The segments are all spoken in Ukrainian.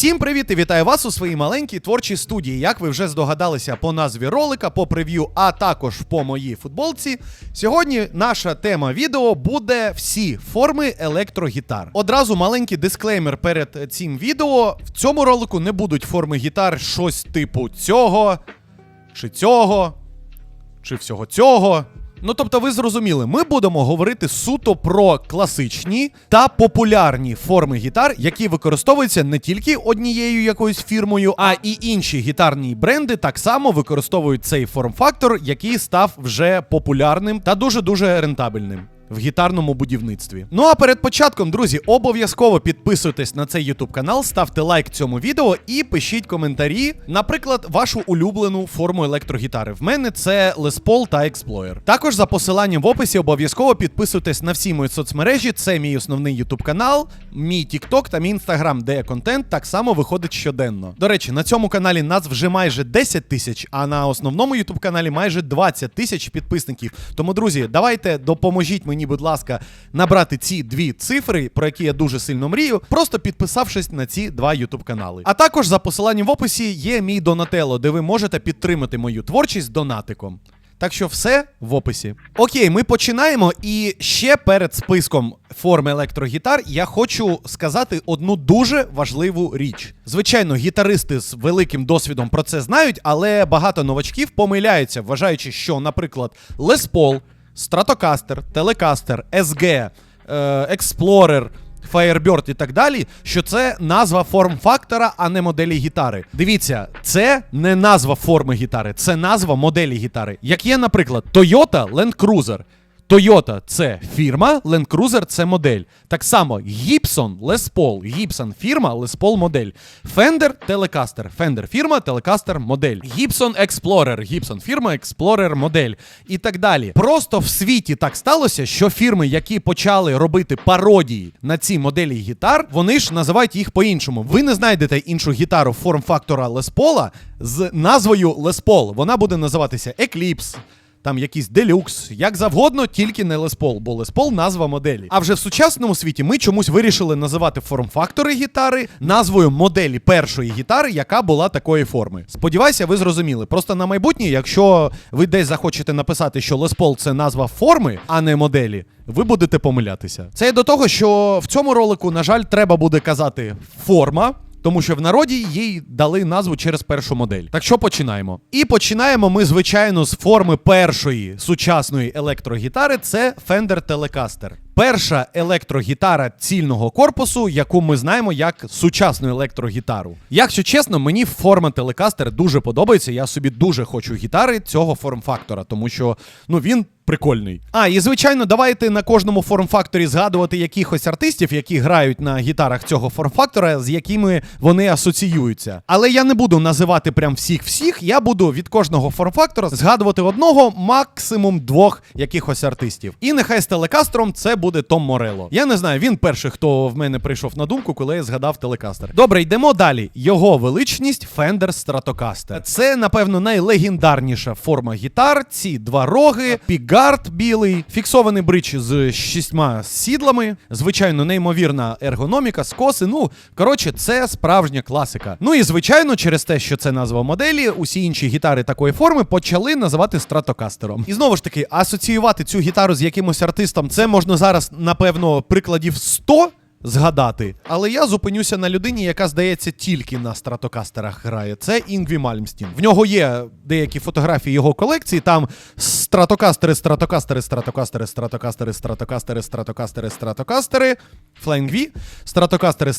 Всім привіт і вітаю вас у своїй маленькій творчій студії. Як ви вже здогадалися по назві ролика, по прев'ю, а також по моїй футболці. Сьогодні наша тема відео буде всі форми електрогітар. Одразу маленький дисклеймер перед цим відео. В цьому ролику не будуть форми гітар щось типу цього чи цього чи всього цього. Ну тобто, ви зрозуміли, ми будемо говорити суто про класичні та популярні форми гітар, які використовуються не тільки однією якоюсь фірмою, а і інші гітарні бренди так само використовують цей форм-фактор, який став вже популярним та дуже дуже рентабельним. В гітарному будівництві. Ну а перед початком, друзі, обов'язково підписуйтесь на цей YouTube канал, ставте лайк цьому відео і пишіть коментарі, наприклад, вашу улюблену форму електрогітари. В мене це Les Paul та Explorer. Також за посиланням в описі обов'язково підписуйтесь на всі мої соцмережі. Це мій основний YouTube канал, мій TikTok та мій Instagram, де контент так само виходить щоденно. До речі, на цьому каналі нас вже майже 10 тисяч, а на основному YouTube каналі майже 20 тисяч підписників. Тому, друзі, давайте допоможіть мені, будь ласка, набрати ці дві цифри, про які я дуже сильно мрію, просто підписавшись на ці два YouTube канали. А також за посиланням в описі є мій Донателло, де ви можете підтримати мою творчість донатиком. Так що все в описі. Окей, ми починаємо. І ще перед списком форм електрогітар я хочу сказати одну дуже важливу річ. Звичайно, гітаристи з великим досвідом про це знають, але багато новачків помиляються, вважаючи, що, наприклад, Paul, Stratocaster, Телекастер, СГ, Експлорер. Firebird і так далі, що це назва форм-фактора, а не моделі гітари. Дивіться, це не назва форми гітари, це назва моделі гітари. Як є, наприклад, Toyota Land Cruiser. Toyota це фірма, Land Cruiser це модель. Так само Gibson Les Paul, Gibson фірма, Les Paul модель. Fender Telecaster, Fender фірма, Telecaster модель. Gibson Explorer, Gibson фірма, Explorer модель. І так далі. Просто в світі так сталося, що фірми, які почали робити пародії на ці моделі гітар, вони ж називають їх по-іншому. Ви не знайдете іншу гітару форм-фактора Les Paul з назвою Les Paul. Вона буде називатися Eclipse там якийсь делюкс, як завгодно, тільки не Paul, бо Paul назва моделі. А вже в сучасному світі ми чомусь вирішили називати форм-фактори гітари назвою моделі першої гітари, яка була такої форми. Сподіваюся, ви зрозуміли. Просто на майбутнє, якщо ви десь захочете написати, що Paul це назва форми, а не моделі. Ви будете помилятися. Це до того, що в цьому ролику, на жаль, треба буде казати форма. Тому що в народі їй дали назву через першу модель. Так що починаємо? І починаємо ми, звичайно, з форми першої сучасної електрогітари. Це Fender Telecaster. Перша електрогітара цільного корпусу, яку ми знаємо як сучасну електрогітару. Якщо чесно, мені форма Telecaster дуже подобається. Я собі дуже хочу гітари цього форм-фактора, тому що ну він. Прикольний. А, і звичайно, давайте на кожному форм-факторі згадувати якихось артистів, які грають на гітарах цього форм-фактора, з якими вони асоціюються. Але я не буду називати прям всіх-всіх. Я буду від кожного форм-фактора згадувати одного, максимум двох якихось артистів. І нехай з телекастером це буде Том Морело. Я не знаю, він перший, хто в мене прийшов на думку, коли я згадав телекастер. Добре, йдемо далі. Його величність Fender Stratocaster. Це, напевно, найлегендарніша форма гітар. Ці два роги, пігард білий, фіксований бридж з шістьма сідлами. Звичайно, неймовірна ергономіка, скоси. Ну, коротше, це справжня класика. Ну і звичайно, через те, що це назва моделі, усі інші гітари такої форми почали називати стратокастером. І знову ж таки, асоціювати цю гітару з якимось артистом, це можна зараз, напевно, прикладів 100 згадати. Але я зупинюся на людині, яка, здається, тільки на стратокастерах грає. Це Інгві Мальмстін. В нього є деякі фотографії його колекції. Там стратокастери, стратокастери, стратокастери, стратокастери, стратокастери, стратокастери, стратокастери, V, стратокастери,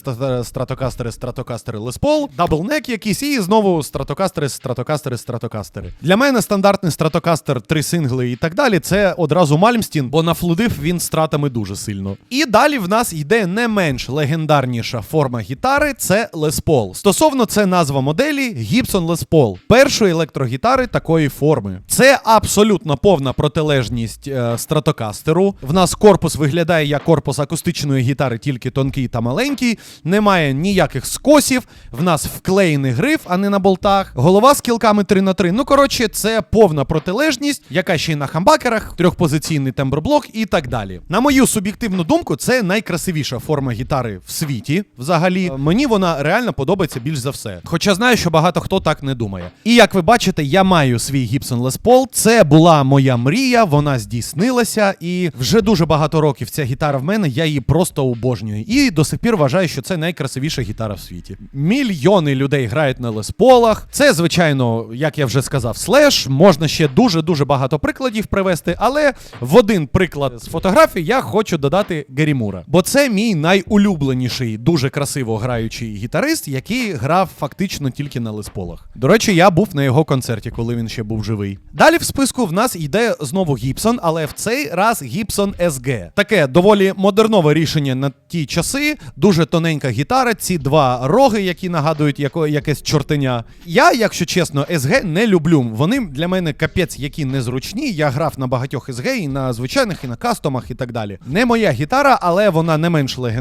стратокастери, стратокастери, Paul, даблнек якийсь, і знову стратокастери, стратокастери, стратокастери. Для мене стандартний стратокастер, три сингли і так далі. Це одразу Мальмстін, бо нафлудив він стратами дуже сильно. І далі в нас йде не менш легендарніша форма гітари це Paul. Стосовно це назва моделі Gibson Les Paul, першої електрогітари такої форми. Це абсолютно повна протилежність е, стратокастеру. В нас корпус виглядає як корпус акустичної гітари, тільки тонкий та маленький. Немає ніяких скосів. В нас вклеєний гриф, а не на болтах. Голова з кілками 3 на 3 Ну коротше, це повна протилежність, яка ще й на хамбакерах, трьохпозиційний темброблок і так далі. На мою суб'єктивну думку, це найкрасивіша форма форма гітари в світі. Взагалі, Е, мені вона реально подобається більш за все. Хоча знаю, що багато хто так не думає. І як ви бачите, я маю свій Gibson Les Paul. Це була моя мрія, вона здійснилася, і вже дуже багато років ця гітара в мене. Я її просто обожнюю. І до сих пір вважаю, що це найкрасивіша гітара в світі. Мільйони людей грають на Paul'ах. Це, звичайно, як я вже сказав, слеш. Можна ще дуже дуже багато прикладів привести, але в один приклад з фотографій я хочу додати Гері Мура. Бо це мій найулюбленіший, дуже красиво граючий гітарист, який грав фактично тільки на лесполах. До речі, я був на його концерті, коли він ще був живий. Далі в списку в нас йде знову Гібсон, але в цей раз Гібсон SG. Таке доволі модернове рішення на ті часи. Дуже тоненька гітара, ці два роги, які нагадують яко, якесь чортеня. Я, якщо чесно, SG не люблю. Вони для мене капець, які незручні. Я грав на багатьох SG, і на звичайних, і на кастомах, і так далі. Не моя гітара, але вона не менш легендарна.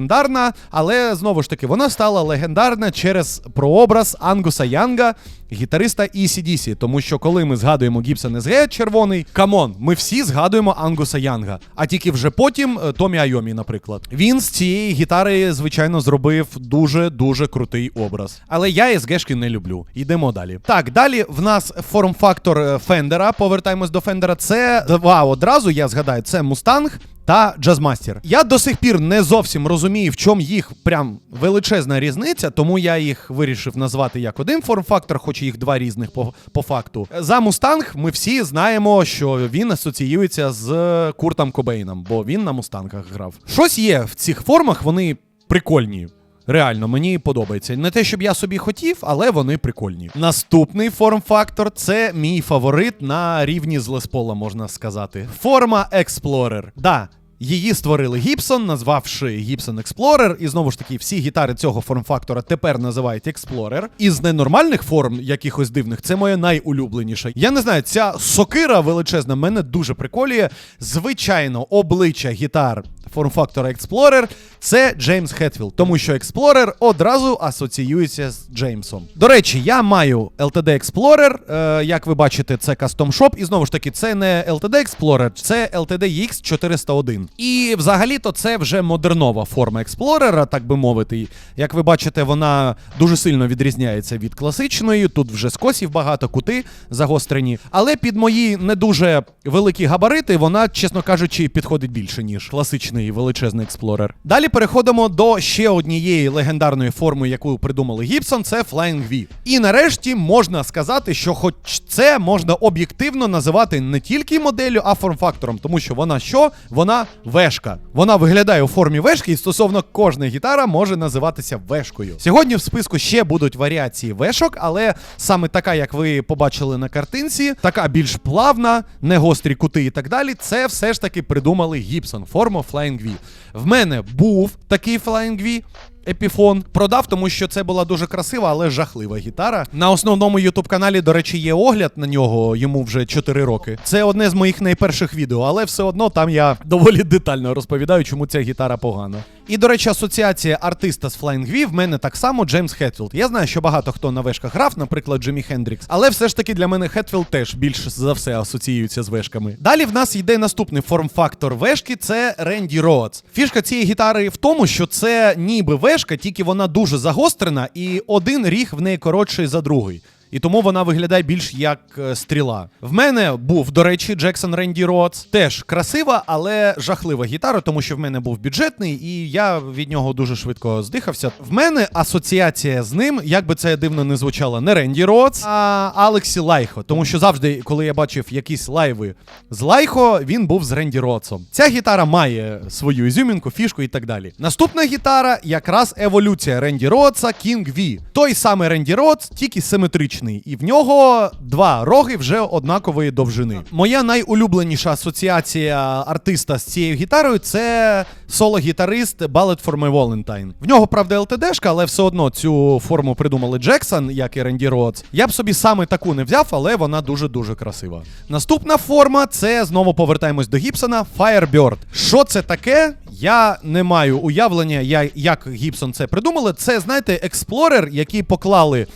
Але знову ж таки, вона стала легендарна через прообраз Ангуса Янга, гітариста ECDC. Тому що коли ми згадуємо Gibson SG червоний, камон, ми всі згадуємо Ангуса Янга. А тільки вже потім е, Томі Айомі, наприклад. Він з цієї гітари, звичайно, зробив дуже дуже крутий образ. Але я SG-шки не люблю. Йдемо далі. Так, далі в нас форм-фактор е, Фендера. Повертаємось до Фендера. Це два одразу, я згадаю, це Мустанг. Та джазмастер. Я до сих пір не зовсім розумію, в чому їх прям величезна різниця, тому я їх вирішив назвати як один форм-фактор, хоч їх два різних по, по факту. За Мустанг ми всі знаємо, що він асоціюється з Куртом Кобейном, бо він на мустангах грав. Щось є в цих формах, вони прикольні. Реально, мені подобається. Не те, щоб я собі хотів, але вони прикольні. Наступний форм-фактор це мій фаворит на рівні з Леспола, можна сказати. Форма Explorer. Да. Її створили Gibson, назвавши Gibson Explorer, і знову ж таки, всі гітари цього форм-фактора тепер називають Explorer. Із ненормальних форм, якихось дивних, це моя найулюбленіша. Я не знаю, ця сокира величезна мене дуже приколює. Звичайно, обличчя гітар форм-фактора Explorer це Джеймс Хетфілд, тому що Explorer одразу асоціюється з Джеймсом. До речі, я маю LTD Explorer, е, як ви бачите, це Custom Shop, і знову ж таки, це не LTD Explorer, це LTD X401. І взагалі-то це вже модернова форма Explorer, так би мовити. Як ви бачите, вона дуже сильно відрізняється від класичної. Тут вже скосів багато, кути загострені. Але під мої не дуже великі габарити, вона, чесно кажучи, підходить більше, ніж класичний величезний експлорер. Далі переходимо до ще однієї легендарної форми, яку придумали Gibson, це Flying V. І нарешті можна сказати, що хоч це можна об'єктивно називати не тільки моделлю, а форм-фактором, тому що вона що? Вона вешка. Вона виглядає у формі вешки, і стосовно кожної гітара може називатися вешкою. Сьогодні в списку ще будуть варіації вешок, але саме така, як ви побачили на картинці, така більш плавна, не гострі кути і так далі. Це все ж таки придумали Гіпсон. форму Flying V. В мене був такий Flying V, Епіфон продав, тому що це була дуже красива, але жахлива гітара. На основному ютуб каналі, до речі, є огляд на нього, йому вже 4 роки. Це одне з моїх найперших відео, але все одно там я доволі детально розповідаю, чому ця гітара погана. І, до речі, асоціація артиста з Flying V в мене так само Джеймс Хетфілд. Я знаю, що багато хто на вешках грав, наприклад, Джиммі Хендрікс, але все ж таки для мене Хетфілд теж більш за все асоціюється з вешками. Далі в нас йде наступний форм-фактор вешки це Ренді Роудс. Фішка цієї гітари в тому, що це ніби вешка, тільки вона дуже загострена, і один ріг в неї коротший за другий. І тому вона виглядає більш як е, стріла. В мене був, до речі, Джексон Ренді Роудс. Теж красива, але жахлива гітара, тому що в мене був бюджетний, і я від нього дуже швидко здихався. В мене асоціація з ним, як би це дивно не звучало, не Ренді Роудс, а Алексі Лайхо. Тому що завжди, коли я бачив якісь лайви з Лайхо, він був з Ренді Роудсом. Ця гітара має свою ізюмінку, фішку і так далі. Наступна гітара якраз еволюція Ренді Роудса King V. Той самий Ренді Роудс, тільки симетричний. І в нього два роги вже однакової довжини. Моя найулюбленіша асоціація артиста з цією гітарою це соло-гітарист Ballet for My Valentine. В нього, правда, LTD-шка, але все одно цю форму придумали Джексон, як і Ренді Роудс. Я б собі саме таку не взяв, але вона дуже-дуже красива. Наступна форма це знову повертаємось до Гібсона Firebird. Що це таке? Я не маю уявлення, я- як Гібсон це придумали. Це, знаєте, експлорер, який поклали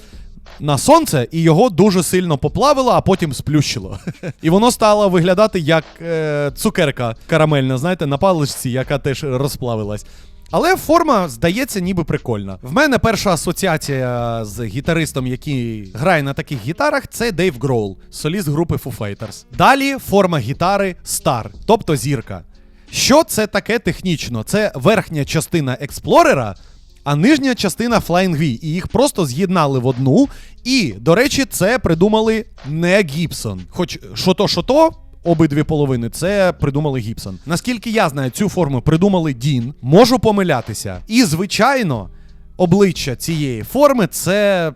на сонце, і його дуже сильно поплавило, а потім сплющило. І воно стало виглядати як е, цукерка карамельна, знаєте, на паличці, яка теж розплавилась. Але форма здається ніби прикольна. В мене перша асоціація з гітаристом, який грає на таких гітарах, це Дейв Гроул, соліст групи Foo Fighters. Далі форма гітари Star, тобто зірка. Що це таке технічно? Це верхня частина експлорера, а нижня частина Flying V. І їх просто з'єднали в одну. І, до речі, це придумали не Гібсон. Хоч що то, що то. Обидві половини це придумали Гібсон. Наскільки я знаю, цю форму придумали Дін. Можу помилятися. І, звичайно, обличчя цієї форми це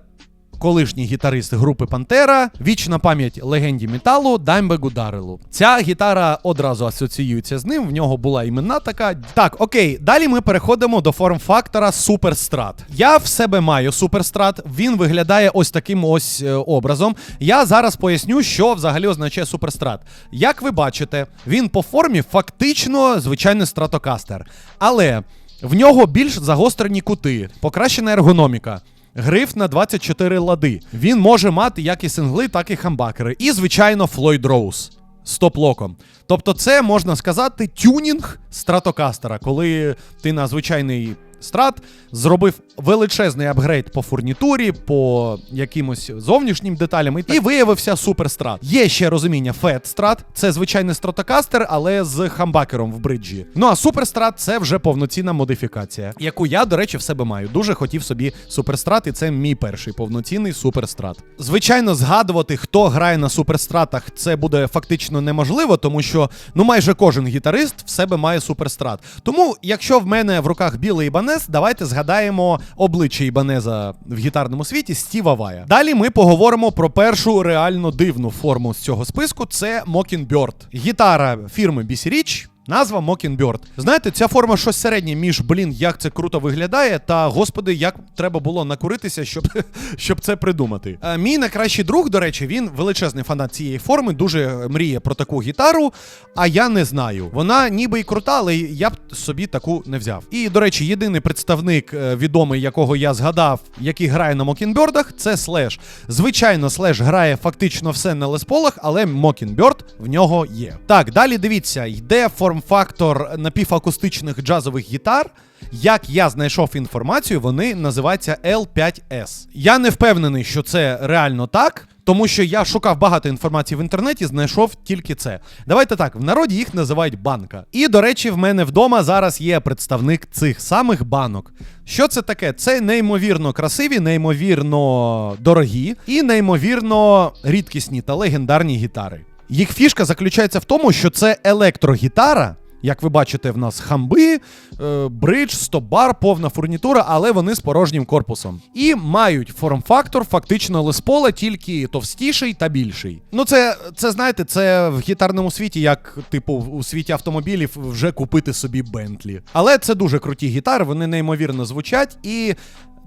колишній гітарист групи Пантера, вічна пам'ять легенді металу Даймбегу Дарелу. Ця гітара одразу асоціюється з ним. В нього була іменна така. Так, окей, далі ми переходимо до форм-фактора Суперстрат. Я в себе маю суперстрат. Він виглядає ось таким ось е, образом. Я зараз поясню, що взагалі означає суперстрат. Як ви бачите, він по формі фактично звичайний стратокастер. Але в нього більш загострені кути, покращена ергономіка. Гриф на 24 лади. Він може мати як і сингли, так і хамбакери. І, звичайно, Флойд Роуз з топ-локом. Тобто, це можна сказати тюнінг стратокастера, коли ти на звичайний страт зробив величезний апгрейд по фурнітурі, по якимось зовнішнім деталям, і, і виявився суперстрат. Є ще розуміння фет-страт, це звичайний стратокастер, але з хамбакером в бриджі. Ну а суперстрат це вже повноцінна модифікація, яку я, до речі, в себе маю. Дуже хотів собі суперстрат, і це мій перший повноцінний суперстрат. Звичайно, згадувати, хто грає на суперстратах, це буде фактично неможливо, тому що ну майже кожен гітарист в себе має суперстрат. Тому, якщо в мене в руках білий Ібанез, давайте згадаємо обличчя Ібанеза в гітарному світі Стіва Вая. Далі ми поговоримо про першу реально дивну форму з цього списку. Це Mockingbird. Гітара фірми BC Rich. Назва Mockingbird. Знаєте, ця форма щось середнє між блін, як це круто виглядає, та господи, як треба було накуритися, щоб, щоб це придумати. А, мій найкращий друг, до речі, він величезний фанат цієї форми, дуже мріє про таку гітару. А я не знаю. Вона ніби й крута, але я б собі таку не взяв. І, до речі, єдиний представник е, відомий, якого я згадав, який грає на Мокінбердах, це Слеш. Звичайно, Слеш грає фактично все на лесполах, але Мокінберд в нього є. Так, далі дивіться, йде форм-фактор напівакустичних джазових гітар. Як я знайшов інформацію, вони називаються L5S. Я не впевнений, що це реально так. Тому що я шукав багато інформації в інтернеті, знайшов тільки це. Давайте так, в народі їх називають банка. І, до речі, в мене вдома зараз є представник цих самих банок. Що це таке? Це неймовірно красиві, неймовірно дорогі і неймовірно рідкісні та легендарні гітари. Їх фішка заключається в тому, що це електрогітара. Як ви бачите, в нас хамби, е, бридж, стоп-бар, повна фурнітура, але вони з порожнім корпусом. І мають форм-фактор фактично леспола, тільки товстіший та більший. Ну, це, це знаєте, це в гітарному світі, як типу у світі автомобілів, вже купити собі Бентлі. Але це дуже круті гітари, вони неймовірно звучать і.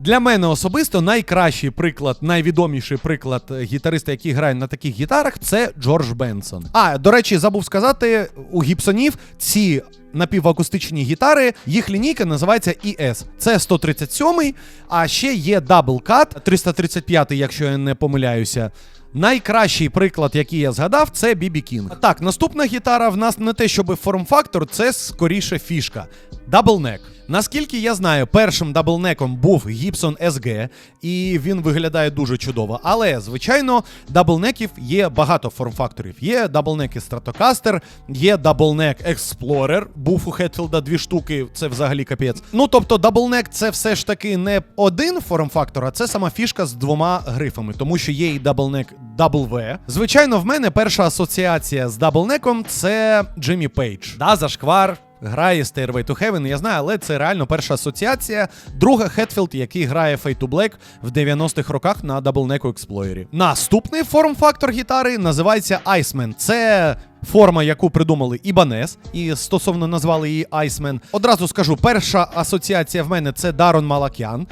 Для мене особисто найкращий приклад, найвідоміший приклад гітариста, який грає на таких гітарах, це Джордж Бенсон. А до речі, забув сказати, у гіпсонів ці напівакустичні гітари, їх лінійка називається ES. Це 137, а ще є Double Cut 335, якщо я не помиляюся. Найкращий приклад, який я згадав, це BB King. Так, наступна гітара в нас не те, щоб форм-фактор, це скоріше фішка. Даблнек. Наскільки я знаю, першим даблнеком був Gibson SG, і він виглядає дуже чудово. Але, звичайно, даблнеків є багато форм-факторів. Є даблнеки Stratocaster, є даблнек Explorer, був у Хетфілда дві штуки, це взагалі капець. Ну тобто, даблнек це все ж таки не один форм-фактор, а це сама фішка з двома грифами, тому що є і даблнек W. Звичайно, в мене перша асоціація з даблнеком це Джиммі Пейдж. Да, зашквар. Грає Stairway to Heaven, я знаю, але це реально перша асоціація. Друга Хетфілд, який грає Fade to Black в 90-х роках на Neck Explorer. Наступний форм-фактор гітари називається Iceman. Це форма, яку придумали Ібанес, і стосовно назвали її Iceman. Одразу скажу, перша асоціація в мене це Дарон Малакян.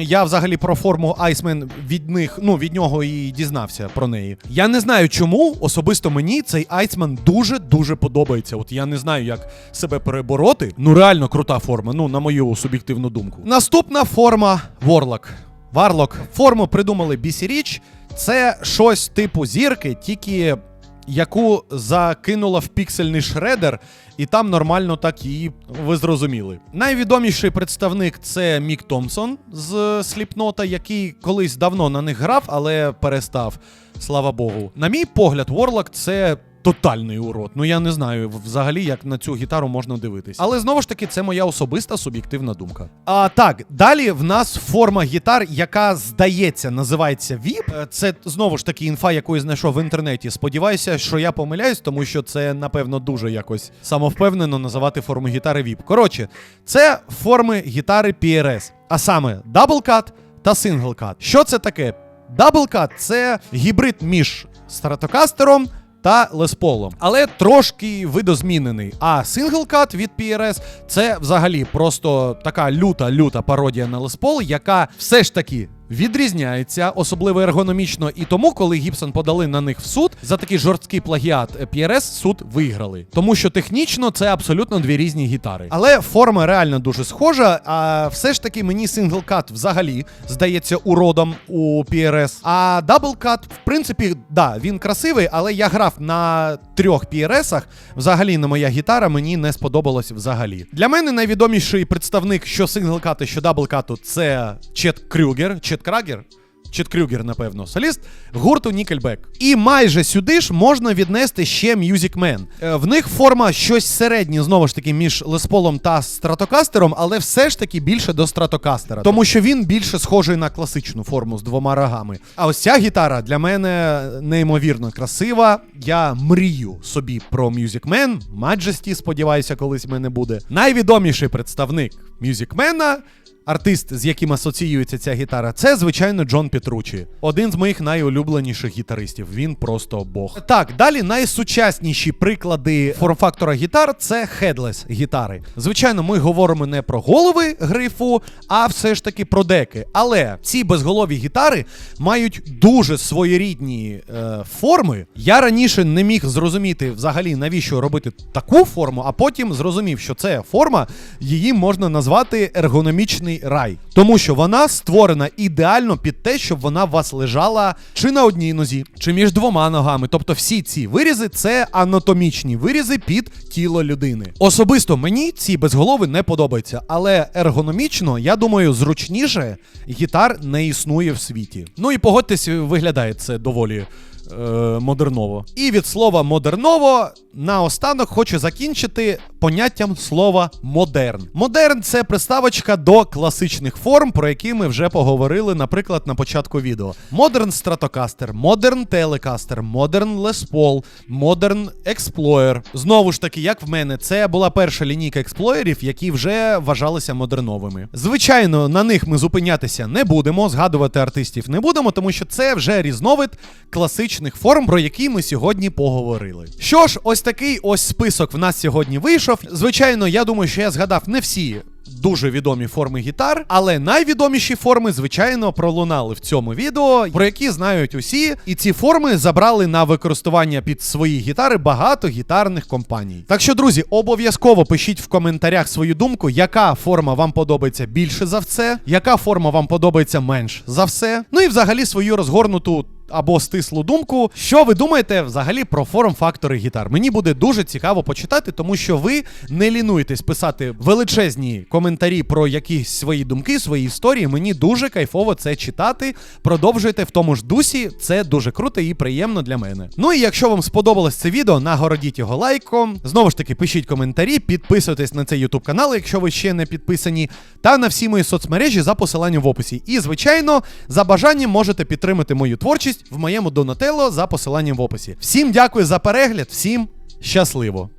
Я взагалі про форму Iceman від них, ну від нього і дізнався про неї. Я не знаю, чому особисто мені цей Iceman дуже дуже подобається. От я не знаю, як себе перебороти. Ну реально крута форма. Ну на мою суб'єктивну думку. Наступна форма Warlock. Варлок. Форму придумали Rich. Це щось типу зірки, тільки яку закинула в піксельний шредер, і там нормально так її ви зрозуміли. Найвідоміший представник це Мік Томпсон з Сліпнота, який колись давно на них грав, але перестав. Слава Богу. На мій погляд, Ворлок це. Тотальний урод. Ну я не знаю взагалі, як на цю гітару можна дивитись. Але знову ж таки, це моя особиста суб'єктивна думка. А так, далі в нас форма гітар, яка здається, називається VIP. Е, Це знову ж таки інфа, яку я знайшов в інтернеті. Сподіваюся, що я помиляюсь, тому що це напевно дуже якось самовпевнено називати форму гітари VIP. Коротше, це форми гітари PRS, а саме Cut та Cut. Що це таке? Cut – це гібрид між стратокастером та Лесполом, але трошки видозмінений. А Cut від PRS це взагалі просто така люта-люта пародія на Леспол, яка все ж таки. Відрізняється особливо ергономічно, і тому, коли Гібсон подали на них в суд за такий жорсткий плагіат PRS, суд виграли. Тому що технічно це абсолютно дві різні гітари. Але форма реально дуже схожа. А все ж таки мені Cut взагалі здається уродом у PRS. А Cut, в принципі, да, він красивий, але я грав на трьох PRS-ах. Взагалі не моя гітара, мені не сподобалось взагалі. Для мене найвідоміший представник що Cut, що Cut це Чет Крюгер. Чет Крагер. Чет Крюгер, напевно, соліст гурту Nickelback. І майже сюди ж можна віднести ще Music Man. Е, В них форма щось середнє, знову ж таки, між Лесполом та Стратокастером, але все ж таки більше до Стратокастера. Тому що він більше схожий на класичну форму з двома рогами. А ось ця гітара для мене неймовірно красива. Я мрію собі про Music Man. Majesty, сподіваюся, колись в мене буде. Найвідоміший представник Music Man Артист, з яким асоціюється ця гітара, це звичайно Джон Петручі, один з моїх найулюбленіших гітаристів. Він просто бог. Так, далі найсучасніші приклади форм-фактора гітар це хедлес гітари. Звичайно, ми говоримо не про голови грифу, а все ж таки про деки. Але ці безголові гітари мають дуже своєрідні е, форми. Я раніше не міг зрозуміти взагалі навіщо робити таку форму, а потім зрозумів, що це форма, її можна назвати ергономічний рай, тому що вона створена ідеально під те, щоб вона у вас лежала чи на одній нозі, чи між двома ногами. Тобто, всі ці вирізи це анатомічні вирізи під тіло людини. Особисто мені ці безголови не подобаються, але ергономічно, я думаю, зручніше гітар не існує в світі. Ну і погодьтесь, виглядає це доволі. Е, Модерново. І від слова модерново наостанок хочу закінчити поняттям слова модерн. Модерн це приставочка до класичних форм, про які ми вже поговорили, наприклад, на початку відео. Модерн Stratocaster, Модерн Telecaster, Модерн Paul, Модерн Explorer. Знову ж таки, як в мене, це була перша лінійка експлоєрів, які вже вважалися модерновими. Звичайно, на них ми зупинятися не будемо, згадувати артистів не будемо, тому що це вже різновид класичних форм, про які ми сьогодні поговорили. Що ж, ось такий ось список в нас сьогодні вийшов. Звичайно, я думаю, що я згадав не всі. Дуже відомі форми гітар, але найвідоміші форми, звичайно, пролунали в цьому відео, про які знають усі. І ці форми забрали на використання під свої гітари багато гітарних компаній. Так що, друзі, обов'язково пишіть в коментарях свою думку, яка форма вам подобається більше за все, яка форма вам подобається менш за все. Ну і взагалі свою розгорнуту або стислу думку. Що ви думаєте взагалі про форм-фактори гітар? Мені буде дуже цікаво почитати, тому що ви не лінуєтесь писати величезні коментарі про якісь свої думки, свої історії. Мені дуже кайфово це читати. Продовжуйте в тому ж дусі, це дуже круто і приємно для мене. Ну і якщо вам сподобалось це відео, нагородіть його лайком. Знову ж таки, пишіть коментарі, підписуйтесь на цей YouTube канал, якщо ви ще не підписані, та на всі мої соцмережі за посиланням в описі. І, звичайно, за бажанням можете підтримати мою творчість в моєму Донателло за посиланням в описі. Всім дякую за перегляд, всім щасливо!